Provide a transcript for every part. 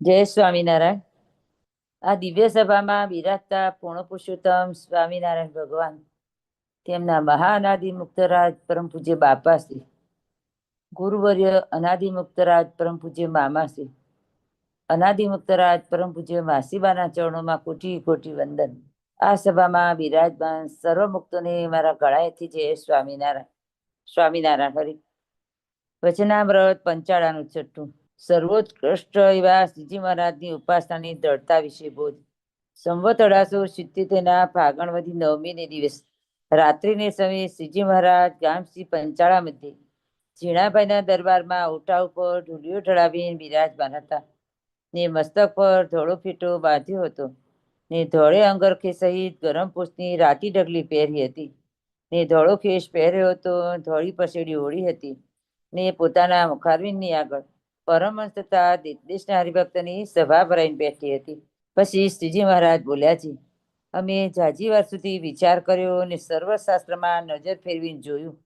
જય સ્વામિનારાયણ. આ દિવ્ય સભામાં બિરાજતા પૂર્ણ પુરુષોત્તમ સ્વામિનારાયણ ભગવાન, તેમના મહાઅનાદિ મુક્તરાજ પરમ પૂજ્ય બાપાશ્રી, ગુરુવર્ય અનાદિ મુક્તરાજ પરમ પૂજ્ય મામાશ્રી, અનાદિ મુક્તરાજ પરમ પૂજ્ય માસીબાના ચરણોમાં કોટી કોટી વંદન. આ સભામાં બિરાજમાન સર્વ મુક્તોને મારા ગળાએથી જય સ્વામિનારાયણ. સ્વામિનારાયણ હરિ. વચનામ્રત પંચાળાનું છઠ્ઠું. સર્વોત્કૃષ્ટ એવા શ્રીજી મહારાજની ઉપાસનાની દ્રઢતા વિશે બોધ સંવત અઢારસો સિત્તેરના ફાગણવદી નવમીને દિવસ, રાત્રિને સમયે શ્રીજી મહારાજ ગામ પંચાળા મધ્યે ઝીણાભાઈના દરબારમાં ઓટા ઉપર ઢૂલિયો ઢળાવીને બિરાજમાન હતા. ને મસ્તક પર ધોળો ફીટો બાંધ્યો હતો. ને ધોળે અંગરખે સહિત ગરમ પોસ્તની રાતી ડગલી પહેરી હતી. ને ધોળો ખેસ પહેર્યો હતો, ધોળી પસેડી ઓળી હતી. ને પોતાના મુખારવીની આગળ પરમહંસ તથા દેશના હરિભક્તની સભા ભરાઈને બેઠી હતી. પછી શ્રીજી મહારાજ બોલ્યા છે અમે જાજી સુધી વિચાર કર્યો અને સર્વશાસ્ત્રમાં નજર ફેરવીને જોયું.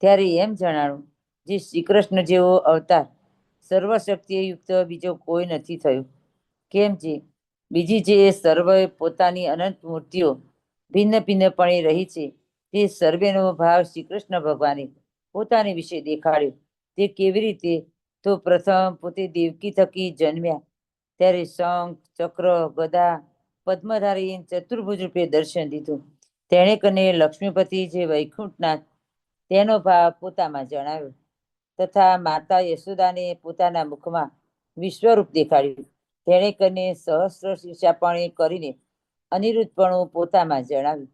ત્યારે એમ જણાણું, જે શ્રી કૃષ્ણ જેવો અવતાર, સર્વશક્તિએ યુક્ત બીજો કોઈ નથી થયો. કેમ છે બીજી જે સર્વે પોતાની અનંત મૂર્તિઓ ભિન્ન ભિન્નપણે રહી છે, તે સર્વેનો ભાવ શ્રી કૃષ્ણ ભગવાને પોતાની વિશે દેખાડ્યો. તે કેવી રીતે તો પ્રથમ પોતે દેવકી થકી જન્મ્યા. ત્યારે શંખ, ચક્ર, ગદા, પદ્મધારી ચતુર્ભુજ રૂપે દર્શન દીધું. તેણે કને લક્ષ્મીપતિ જે વૈકુંઠનાથ તેનો ભાવ પોતામાં જણાવ્યો તથા માતા યશોદાને પોતાના મુખમાં વિશ્વરૂપ દેખાડ્યું. તેણે કને સહસ્ર શિષ્યાપણે કરીને અનિરુદ્ધપણું પોતામાં જણાવ્યું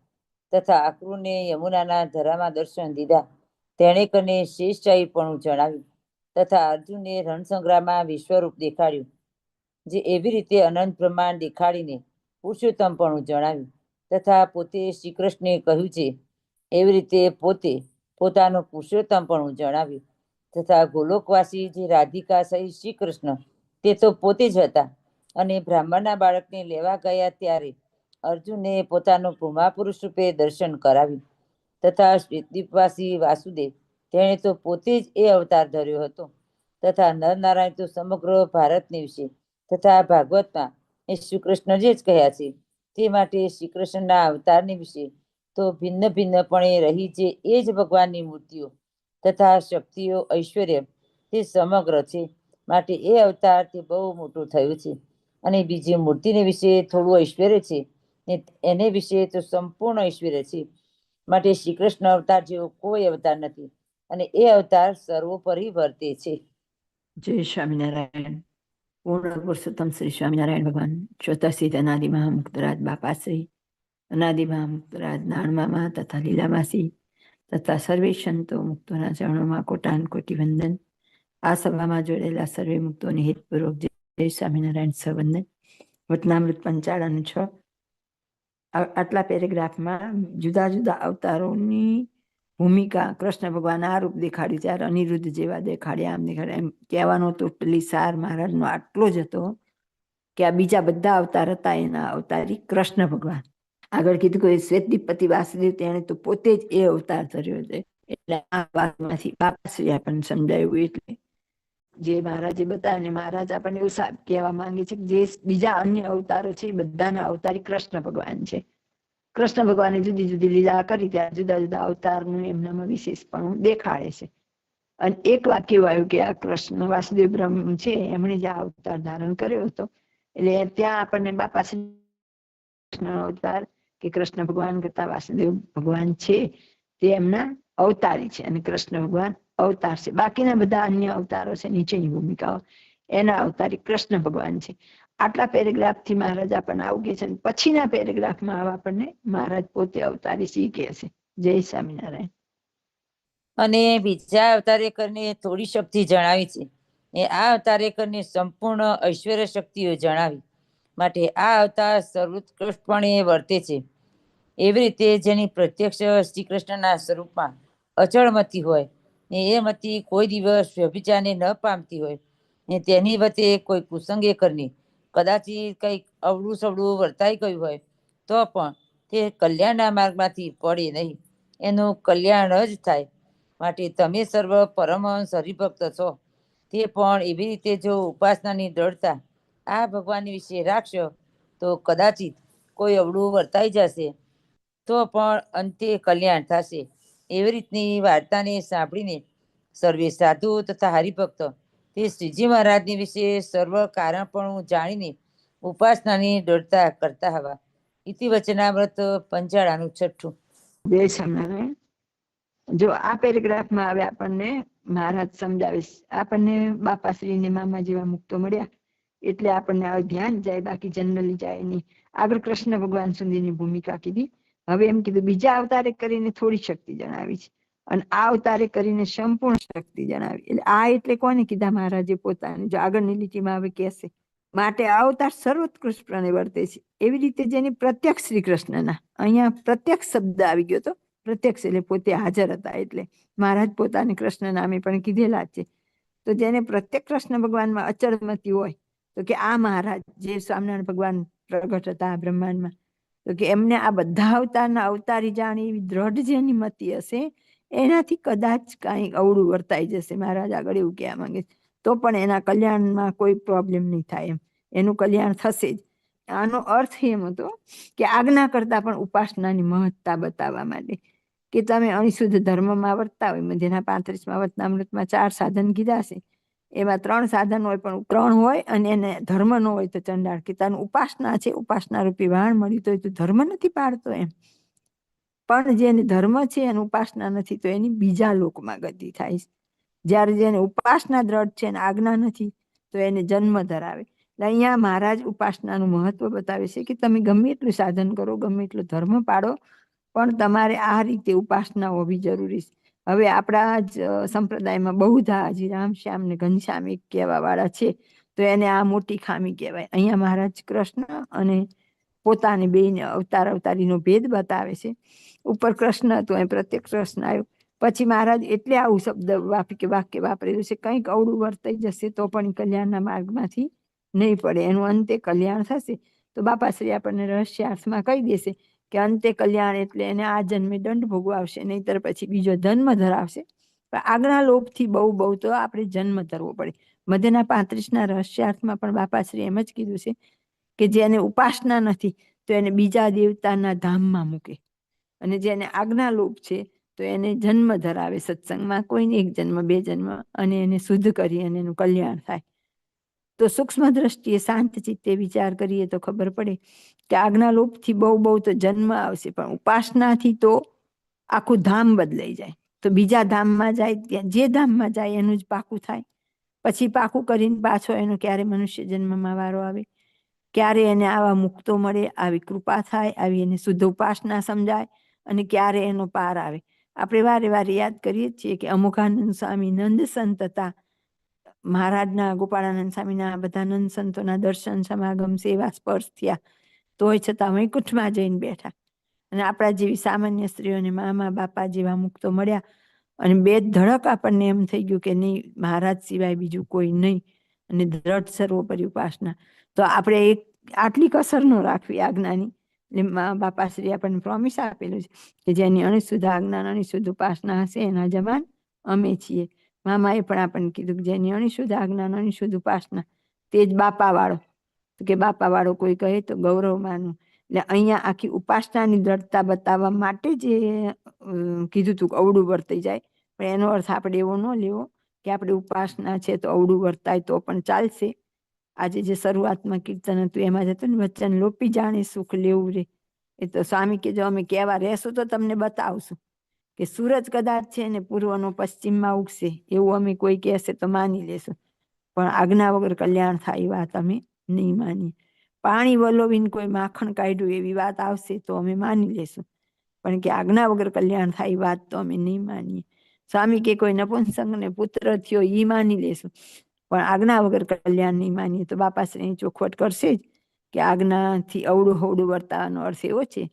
તથા આકરુને યમુનાના ધરામાં દર્શન દીધા. તેણે કને શેષશાહીપણું જણાવ્યું તથા અર્જુને રણસંગ્રામમાં વિશ્વરૂપ દેખાડ્યું, જે એવી રીતે અનંત પ્રમાણ દેખાડીને પુરુષોત્તમપણું જણાવ્યું તથા પોતે શ્રી કૃષ્ણે કહ્યું છે, એવી રીતે પોતે પોતાનું પુરુષોત્તમપણું જણાવ્યું તથા ગોલોકવાસી જે રાધિકા સહિત શ્રી કૃષ્ણ તે તો પોતે જ હતા અને બ્રાહ્મણના બાળકને લેવા ગયા ત્યારે અર્જુને પોતાનું પુમા પુરુષ રૂપે દર્શન કરાવ્યું તથા શ્વેતદીપવાસી વાસુદેવ તેણે તો પોતે જ એ અવતાર ધર્યો હતો તથા નરનારાયણ તો સમગ્ર ભારતની વિશે તથા ભાગવતમાં એ શ્રી કૃષ્ણ જે જ કહ્યા છે તે માટે શ્રી કૃષ્ણના અવતારની વિશે તો ભિન્ન ભિન્નપણે રહી છે એ જ ભગવાનની મૂર્તિઓ તથા શક્તિઓ, ઐશ્વર્ય તે સમગ્ર છે માટે એ અવતાર તે બહુ મોટું થયું છે અને બીજી મૂર્તિને વિશે થોડું ઐશ્વર્ય છે ને એને વિશે તો સંપૂર્ણ ઐશ્વર્ય છે માટે શ્રી કૃષ્ણ અવતાર જેવો કોઈ અવતાર નથી અને એ અવતાર સર્વોપરી વર્તે છે. જય સ્વામિનારાયણ. પૂર્ણ પુરુષોત્તમ શ્રી સ્વામિનારાયણ ભગવાન ચોથાસી અનાદિ મહામુક્તરાજ બાપાશ્રી, અનાદિ મહામુક્તરાજ નાણમામા તથા લીલામાસી તથા સર્વે સંતો મુક્તોના ચરણોમાં કોટાન કોટી વંદન આ સભામાં જોડેલા સર્વે મુક્તોની હિતપૂર્વક જય સ્વામિનારાયણ સવંદન વતનામૃત પંચાળાનું છ. આટલા પેરેગ્રાફમાં જુદા જુદા અવતારોની ભૂમિકા કૃષ્ણ ભગવાન આ રૂપ દેખાડ્યું ત્યારે અનિરુદ્ધ જેવા દેખાડ્યા. આમ દેખાડ્યા. એમ કહેવાનો ટોટલી સાર મહારાજનો આટલો જ હતો કે આ બીજા બધા અવતાર હતા એના અવતારી કૃષ્ણ ભગવાન. આગળ કીધું કે શ્વેતદીપતિ વાસુદેવ તેણે તો પોતે જ એ અવતાર ધર્યો છે. એટલે આ વાતમાંથી બાપાશ્રી આપણને સમજાયું એટલે જે મહારાજે બતાવ્યું ને મહારાજ આપણને એવું સા- કહેવા માંગે છે કે જે બીજા અન્ય અવતારો છે એ બધાના અવતારી કૃષ્ણ ભગવાન છે. કૃષ્ણ ભગવાને જુદી જુદી લીલા કરી ત્યાં જુદા જુદા અવતારનું એમનામાં વિશેષપણું દેખાડે છે. અને એક વાક્ય આવ્યું કે આ કૃષ્ણ વાસુદેવ બ્રહ્મ છે, એમણે જે અવતાર ધારણ કર્યો હતો. એટલે ત્યાં આપણને બાપા કૃષ્ણ અવતાર કે કૃષ્ણ ભગવાન કરતા વાસુદેવ ભગવાન છે તે એમના અવતારી છે અને કૃષ્ણ ભગવાન અવતાર છે. બાકીના બધા અન્ય અવતારો છે, નીચેની ભૂમિકાઓ, એના અવતારી કૃષ્ણ ભગવાન છે. આટલા પેરેગ્રાફથી મહારાજ આપણને આવું છે પછીના પેરેગ્રાફમાં આપણને મહારાજ પોતે અવતારી શીખે છે? જય સ્વામિનારાયણ. અને બીજા અવતારે કરીને થોડી શક્તિ જણાવી છે. એ આ અવતારે કરીને સંપૂર્ણ ઐશ્વર્ય શક્તિઓ જણાવી. માટે આ અવતાર સર્વોત્કૃષ્ટપણે વર્તે છે. એવી રીતે જેની પ્રત્યક્ષ શ્રી કૃષ્ણના સ્વરૂપમાં અચળમતી હોય ને એ મતી કોઈ દિવસ વ્યભિચારને ન પામતી હોય ને તેની વચ્ચે કોઈ કુસંગે કરીને કદાચિત કંઈક અવળું સવળું વર્તાઈ ગયું હોય, તો પણ તે કલ્યાણના માર્ગમાંથી પડે નહીં. એનું કલ્યાણ જ થાય. માટે તમે સર્વ પરમહંસ હરિભક્ત છો. તે પણ એવી રીતે જો ઉપાસનાની દ્રઢતા આ ભગવાન વિશે રાખશો, તો કદાચિત કોઈ અવળું વર્તાઈ જશે. તો પણ અંતે કલ્યાણ થશે. એવી રીતની વાર્તાને સાંભળીને સર્વે સાધુ તથા હરિભક્તો તે શ્રીજી મહારાજની વિશે સર્વ કારણ પણ જાણીને ઉપાસનાની દોડતા કરતા હવા. ઇતિ વચનામૃત પંચાળાનું છઠ્ઠું. જય સ્વામિનારાયણ જો આ પેરેગ્રાફમાં હવે આપણને મહારાજ સમજાવીશ. આપણને બાપાશ્રી ને મામા જેવા મુક્તો મળ્યા. એટલે આપણને હવે ધ્યાન જાય, બાકી જનરલી જાય નહીં. આગળ કૃષ્ણ ભગવાન સુધીની ભૂમિકા કીધી. હવે એમ કીધું, બીજા અવતારે કરીને થોડી શક્તિ જણાવી છે. અને આ અવતારે કરીને સંપૂર્ણ શક્તિ જણાવી. એટલે આ એટલે કોને કીધા મહારાજે પોતાને? જો આગળની લીટીમાં આવે કહેશે, માટે અવતાર સર્વોત્કૃષ્ટપણે વર્તે છે. એવી રીતે જેની પ્રત્યક્ષ શ્રી કૃષ્ણના અહીંયા પ્રત્યક્ષ શબ્દ આવી ગયો તો પ્રત્યક્ષ એટલે પોતે હાજર હતા એટલે મહારાજ પોતાને કૃષ્ણ નામે પણ કીધેલા છે. તો જેને પ્રત્યેક કૃષ્ણ ભગવાનમાં અચળમતી હોય, તો કે આ મહારાજ જે સ્વામિનારાયણ ભગવાન પ્રગટ હતા આ બ્રહ્માંડમાં, તો કે એમને આ બધા અવતારના અવતારી જાણે એવી દ્રઢ જેની મતિ હશે એનાથી કદાચ કાંઈક અવળું વર્તાઈ જશે. મહારાજ આગળ એવું કહેવા માંગે તો પણ એના કલ્યાણમાં કોઈ પ્રોબ્લેમ નહીં થાય એમ. એનું કલ્યાણ થશે જ. આનો અર્થ એમ હતો કે આજ્ઞા કરતા પણ ઉપાસનાની મહત્તા બતાવવા માટે કે તમે અણિશુદ્ધ ધર્મમાં વર્તા હોય, મધ્યના પાંત્રીસમાં વર્તનામૃતમાં ચાર સાધન કીધા છે. એમાં ત્રણ સાધન હોય પણ ત્રણ હોય અને એને ધર્મ ન હોય તો ચંડાળ. કે તારું ઉપાસના છે ઉપાસના રૂપી વાણ મળ્યું તો એ તો ધર્મ નથી પાડતો એમ. પણ જેને ધર્મ છે, એની ઉપાસના નથી, તો એની બીજા લોકમાં ગતિ થાય છે. જ્યારે જેને ઉપાસના દ્રઢ છે અને આજ્ઞા નથી, તો એને જન્મ ધરાવે. એટલે અહીંયા મહારાજ ઉપાસનાનું મહત્વ બતાવે છે કે તમે ગમે એટલું સાધન કરો, ગમે એટલો ધર્મ પાડો, પણ તમારે આ રીતે ઉપાસના હોવી જરૂરી છે. હવે આપણા જ સંપ્રદાયમાં બહુધા હજી રામશ્યામ ને ઘનશ્યામ એક કહેવા વાળા છે, તો એને આ મોટી ખામી કહેવાય. અહીંયા મહારાજ કૃષ્ણ અને પોતાને બેને અવતાર અવતારીનો ભેદ બતાવે છે. ઉપર કૃષ્ણ હતું એ પ્રત્યક્ષ કૃષ્ણ આવ્યો. પછી મહારાજ એટલે આવું શબ્દ વાપી, વાક્ય વાપરેલું છે. કંઈક અવળું વર્તાઈ જશે તો પણ કલ્યાણના માર્ગમાંથી નહીં પડે. એનું અંતે કલ્યાણ થશે. તો બાપાશ્રી આપણને રહસ્યાર્થમાં કહી દેશે કે અંતે કલ્યાણ એટલે એને આ જન્મે દંડ ભોગવાવશે, નહીતર પછી બીજો જન્મ ધરાવશે. પણ આગળના લોભથી બહુ બહુ તો આપણે જન્મ ધરવો પડે. મધ્યના પાંત્રીસના રહસ્યાર્થમાં પણ બાપાશ્રી એમ જ કીધું છે કે જેને ઉપાસના નથી, તો એને બીજા દેવતાના ધામમાં મૂકે. અને જેને આજ્ઞા લોપ છે, તો એને જન્મ ધરાવે. સત્સંગમાં કોઈને એક જન્મ, બે જન્મ અને એને શુદ્ધ કરી અને એનું કલ્યાણ થાય. તો સૂક્ષ્મ દ્રષ્ટિએ શાંત ચિત્તે વિચાર કરીએ તો ખબર પડે કે આજ્ઞા લોપથી બહુ બહુ તો જન્મ આવશે, પણ ઉપાસનાથી તો આખું ધામ બદલાઈ જાય. તો બીજા ધામમાં જાય, ત્યાં જે ધામમાં જાય એનું જ પાકું થાય. પછી પાકું કરીને પાછો એનો ક્યારે મનુષ્ય જન્મમાં વારો આવે? ક્યારે એને આવા મુક્તો મળે, આવી કૃપા થાય, આવી એને શુદ્ધ ઉપાસના સમજાય અને ક્યારે એનો પાર આવે. આપણે વારે વારે યાદ કરીએ છીએ કે અમુકાનંદ સ્વામી નંદ સંત હતા. મહારાજના, ગોપાળાનંદ સ્વામીના બધા નંદ સંતોના દર્શન, સમાગમ, સેવા, સ્પર્શ થયા. તોય છતાં વૈકુંઠમાં જઈને બેઠા. અને આપણા જેવી સામાન્ય સ્ત્રીઓને મામા, બાપા જેવા મુક્તો મળ્યા. અને બે ધડક આપણને એમ થઈ ગયું કે નહીં, મહારાજ સિવાય બીજું કોઈ નહીં. અને દ્રઢ સર્વોપરી ઉપાસના. તો આપણે એક આટલી કસર ન રાખવી આજ્ઞાની. એટલે મા બાપાશ્રી આપણને પ્રોમિસ આપેલું છે કે જેની અણિશુદ્ધ આજ્ઞા અણિશુદ્ધ ઉપાસના હશે એના જમાન અમે છીએ. મામાએ પણ આપણને કીધું કે જેની અણિશુદ્ધ આજ્ઞા અણિશુદ્ધ ઉપાસના, તે જ બાપા વાળો તો કે બાપા વાળો કોઈ કહે તો ગૌરવ માનું એટલે અહીંયા આખી ઉપાસનાની દ્રઢતા બતાવવા માટે જે કીધું તું કે અવળું વર્તાઈ જાય. પણ એનો અર્થ આપણે એવો ન લેવો કે આપણે ઉપાસના છે તો અવળું વર્તાય તો પણ ચાલશે. આજે જે શરૂઆતમાં કીર્તન હતું, એમાં જ હતું ને વચન લોપી જાણે સુખ લેવું રે. એ તો સ્વામી કે જો અમે કહેવા રહેશું તો તમને બતાવશું કે સૂરજ કદાચ છે ને પૂર્વનો પશ્ચિમમાં ઉગશે, એવું અમે કોઈ કહેશે તો માની લેશું. પણ આજ્ઞા વગર કલ્યાણ થાય એ વાત અમે નહીં માનીએ. પાણી વલોવીને કોઈ માખણ કાઢ્યું એવી વાત આવશે તો અમે માની લેશું. પણ કે આજ્ઞા વગર કલ્યાણ થાય એ વાત તો અમે નહીં માનીએ. સ્વામી કે કોઈ નપુંસંગને પુત્ર થયો ઈ માની લેશું. પણ આજ્ઞા વગર કલ્યાણ નહીં માનીએ. તો બાપાશ્રી ચોખવટ કરશે જ કે આજ્ઞાથી અવળું હવડું વર્તાવાનો અર્થ એવો છે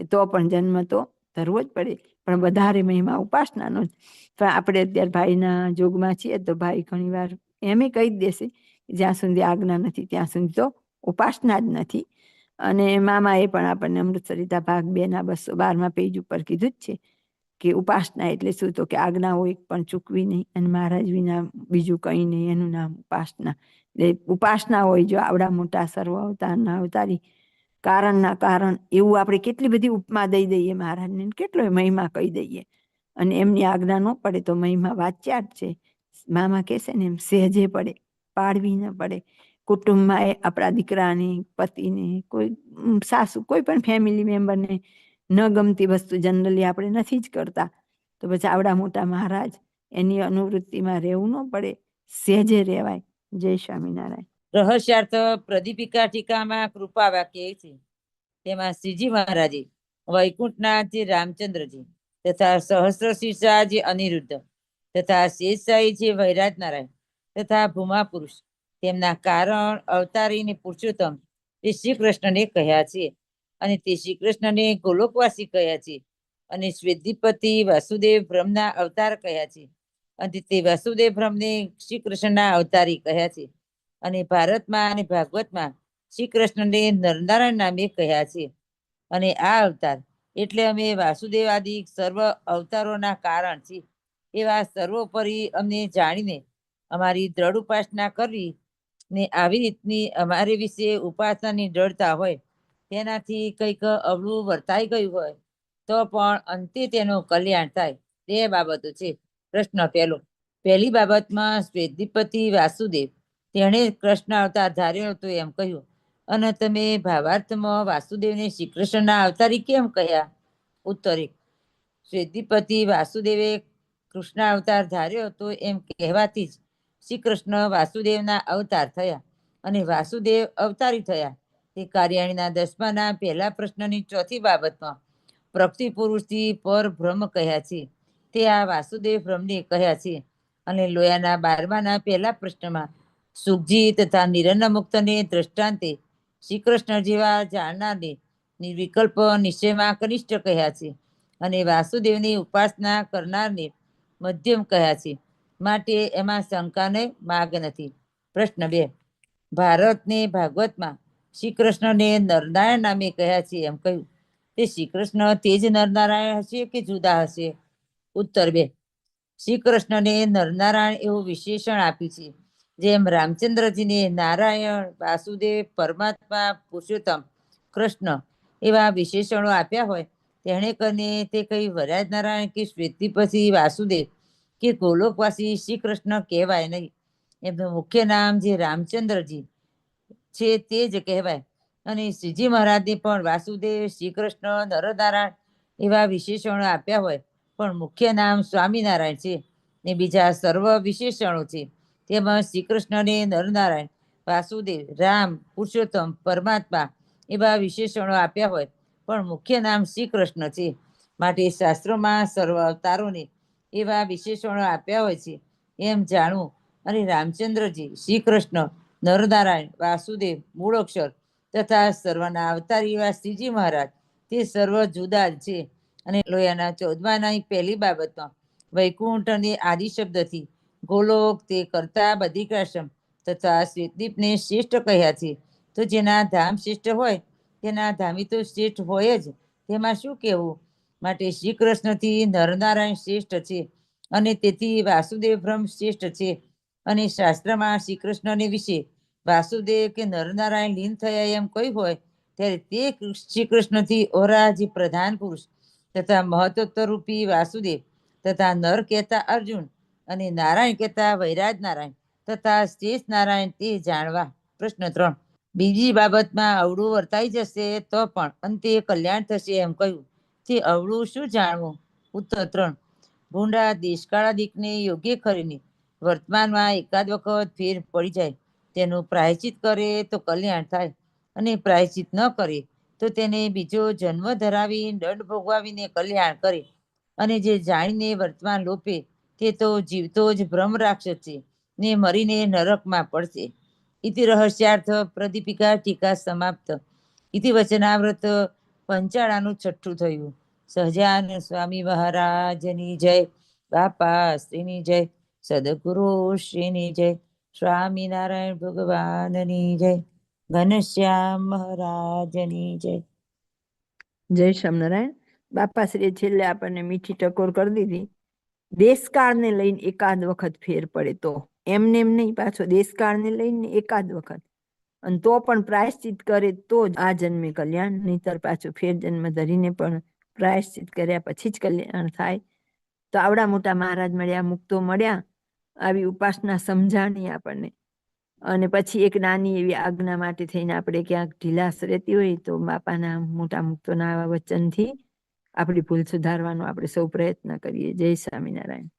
કે તો પણ જન્મ તો ધરવો જ પડે. પણ વધારે મહિમા ઉપાસનાનો જ. પણ આપણે અત્યારે ભાઈના જોગમાં છીએ તો ભાઈ ઘણીવાર એમે કહી જ દેશે જ્યાં સુધી આજ્ઞા નથી ત્યાં સુધી તો ઉપાસના જ નથી. અને મામાએ પણ આપણને અમૃતસરિતા ભાગ બે ના બસો બારમાં પેજ ઉપર કીધું જ છે. કે ઉપાસના એટલે શું? તો કે આજ્ઞાઓ એક પણ ચૂકવી નહીં અને મહારાજ વિના બીજું કંઈ નહીં, એનું નામ ઉપાસના. એટલે ઉપાસના હોય જો આવડા મોટા સર્વ અવતારના અવતારી, કારણના કારણ, એવું આપણે કેટલી બધી ઉપમા દઈ દઈએ મહારાજને કેટલો મહિમા કહી દઈએ. અને એમની આજ્ઞા ન પડે તો મહિમા વાચ્યા જ છે. મામા કહેશે ને એમ સહેજે પડે પાડવી ન પડે. કુટુંબમાં આપણા દીકરાને, પતિને, કોઈ, સાસુ, કોઈ પણ ફેમિલી મેમ્બરને ન ગમતી વસ્તુ જનરલી આપણે નથી જ કરતા. તો પછી આવડા મોટા મહારાજ એની અનુવૃત્તિમાં રહેવું ન પડે. સહેજે રહેવાય. જય સ્વામિનારાયણ. રહસ્યાર્થ પ્રદીપિકા ટીકામાં કૃપા વાક્ય છે. તેમાં શ્રીજી મહારાજે વૈકુંઠનાથજી, રામચંદ્રજી તથા સહસ્ર શીર્ષા અનિરુદ્ધ તથા શેષશાહી જે વૈરાજ નારાયણ તથા ભૂમા પુરુષ તેમના કારણ અવતારી ને પુરુષોત્તમ શ્રી શ્રી કૃષ્ણને કહ્યા છે. અને તે શ્રી કૃષ્ણને ગોલોકવાસી કહ્યા છે. અને શ્વેદીપતિ વાસુદેવ બ્રહ્મના અવતાર કહ્યા છે. અને તે વાસુદેવ બ્રહ્મને શ્રી કૃષ્ણના અવતારી કહ્યા છે. અને ભારતમાં અને ભાગવતમાં શ્રી કૃષ્ણને નરનારાયણ નામે કહ્યા છે. અને આ અવતાર એટલે અમે વાસુદેવ આદિ સર્વ અવતારોના કારણ છે એવા સર્વોપરી અમને જાણીને અમારી દ્રઢ ઉપાસના કરવી ને આવી રીતની અમારે વિશે ઉપાસનાની દ્રઢતા હોય તેનાથી કંઈક અવળું વર્તાઈ ગયું હોય, તો પણ અંતે તેનું કલ્યાણ થાય. તે બાબતો છે. પ્રશ્ન પહેલો, પહેલી બાબતમાં શ્વેદિપતિ વાસુદેવ. તેણે કૃષ્ણ અવતાર ધાર્યો હતો એમ કહ્યું, અને તમે ભાવાર્થમાં વાસુદેવને શ્રી કૃષ્ણના અવતારી કેમ કહ્યા? ઉત્તરે શ્વેદિપતિ વાસુદેવે કૃષ્ણ અવતાર ધાર્યો હતો એમ કહેવાથી જ શ્રી કૃષ્ણ વાસુદેવના અવતાર થયા અને વાસુદેવ અવતારી થયા. તે કાર્યાણીના દસમાના પહેલા પ્રશ્નની ચોથી બાબતમાં પ્રકૃતિ પુરુષથી પર ભ્રમ કહ્યા છે? તે આ વાસુદેવ બ્રહ્મને કહ્યા છે? અને લોયાના બારમાના પહેલા પ્રશ્નમાં, સુખજી તથા નિરન્ન મુક્તને દ્રષ્ટાંતે શ્રી કૃષ્ણ જેવા જાણનારને નિર્વિકલ્પ નિશ્ચયમાં કનિષ્ઠ કહ્યા છે? અને વાસુદેવની ઉપાસના કરનારને મધ્યમ કહ્યા છે? માટે એમાં શંકાને માર્ગ નથી. પ્રશ્ન બે, ભારતને ભાગવતમાં શ્રી કૃષ્ણને નરનારાયણ નામે કહ્યા છે. એમ કહ્યું. તે શ્રી કૃષ્ણ તે જ નરનારાયણ હશે કે જુદા હશે? ઉત્તર બે. શ્રી કૃષ્ણને નરનારાયણ એવું વિશેષણ આપ્યું છે. જેમ રામચંદ્રજીને નારાયણ, વાસુદેવ, પરમાત્મા, પુરુષોત્તમ, કૃષ્ણ એવા વિશેષણો આપ્યા હોય, તેણે કરીને તે કઈ વરાજ નારાયણ કે શ્વેતિપસી વાસુદેવ કે ગોલોકવાસી શ્રી કૃષ્ણ કહેવાય નહીં. એમનું મુખ્ય નામ જે રામચંદ્રજી. છે તે જ કહેવાય. અને શ્રીજી મહારાજને પણ વાસુદેવ શ્રી કૃષ્ણ નરનારાયણ એવા વિશેષણો આપ્યા હોય. પણ મુખ્ય નામ સ્વામિનારાયણ છે ને બીજા સર્વ વિશેષણો છે. તેમાં શ્રી કૃષ્ણને નરનારાયણ વાસુદેવ, રામ, પુરુષોત્તમ, પરમાત્મા એવા વિશેષણો આપ્યા હોય. પણ મુખ્ય નામ શ્રી કૃષ્ણ છે. માટે શાસ્ત્રોમાં સર્વ અવતારોને એવા વિશેષણો આપ્યા હોય છે. એમ જાણવું અને રામચંદ્રજી શ્રી કૃષ્ણ નરનારાયણ, વાસુદેવ મૂળ અક્ષર તથા સર્વના અવતાર એવા શ્રીજી મહારાજ. તે સર્વ જુદા છે અને લોયાના ચૌદમાના પહેલી બાબતમાં વૈકુંઠને આદિ શબ્દથી ગોલોક તે કરતા બધિકાશ્રમ તથા શ્વેતદીપને શ્રેષ્ઠ કહ્યા છે. તો જેના ધામ શ્રેષ્ઠ હોય, તેના ધામી તો શ્રેષ્ઠ હોય જ. તેમાં શું કહેવું? માટે શ્રી કૃષ્ણથી નરનારાયણ શ્રેષ્ઠ છે અને તેથી વાસુદેવ બ્રહ્મ શ્રેષ્ઠ છે. અને શાસ્ત્રમાં શ્રી કૃષ્ણને વિશે વાસુદેવ કે નરનારાયણ લીન થયા એમ કહ્યું હોય, ત્યારે તે શ્રી કૃષ્ણથી ઓરા પ્રધાન પુરુષ તથા મહત્વરૂપી રૂપી વાસુદેવ તથા નર કહેતા અર્જુન અને નારાયણ કહેતા વૈરાજ નારાયણ તથા શેષ નારાયણ તે જાણવા પ્રશ્ન ત્રણ. બીજી બાબતમાં અવળું વર્તાઈ જશે તો પણ અંતે કલ્યાણ થશે એમ કહ્યું. તે અવળું શું જાણવું? ઉત્તર ત્રણ. ભૂંડા દેશકાળા દીકને યોગ્ય કરીને વર્તમાનમાં એકાદ વખત ફેર પડી જાય, તેનું પ્રાયચિત કરે તો કલ્યાણ થાય અને પ્રાયચિત ન કરે તો તેને બીજો જન્મ ધરાવી દંડ ભોગવાવીને કલ્યાણ કરે અને જે જાણીને વર્તમાન લોપે તે તો જીવતો જ ભ્રમ રાક્ષસ છે ને મરીને નરકમાં પડશે. ઇતિ રહસ્યાર્થ પ્રદીપિકા ટીકા સમાપ્ત. ઇતિ વચનાવ્રત પંચાળાનું છઠ્ઠું થયું. સહજાન સ્વામી મહારાજની જય. બાપા શ્રીની જય. સદગુરુ શ્રીની જય સ્વામિનારાયણ ભગવાનની જય ઘનશ્યામ મહારાજની જય જય સ્વામિનારાયણ બાપાશ્રીએ છેલ્લે આપણને મીઠી ટકોર કરી દીધી. દેશકાળને લઈને એકાદ વખત ફેર પડે તો એમને એમ નહીં, પાછો દેશકાળને લઈને એકાદ વખત. અને તો પણ પ્રાયશ્ચિત કરે તો જ આ જન્મે કલ્યાણ, નહીતર પાછું ફેર જન્મ ધરીને પણ પ્રાયશ્ચિત કર્યા પછી જ કલ્યાણ થાય. તો આવડા મોટા મહારાજ મળ્યા, મુક્તો મળ્યા આવી ઉપાસના સમજાણી આપણને. અને પછી એક નાની એવી આજ્ઞા માટે થઈને આપણે ક્યાંક ઢીલાસ રહેતી હોય તો બાપાના મોટા મુક્તોના આવા વચનથી આપણી ભૂલ સુધારવાનો આપણે સૌ પ્રયત્ન કરીએ. જય સ્વામિનારાયણ.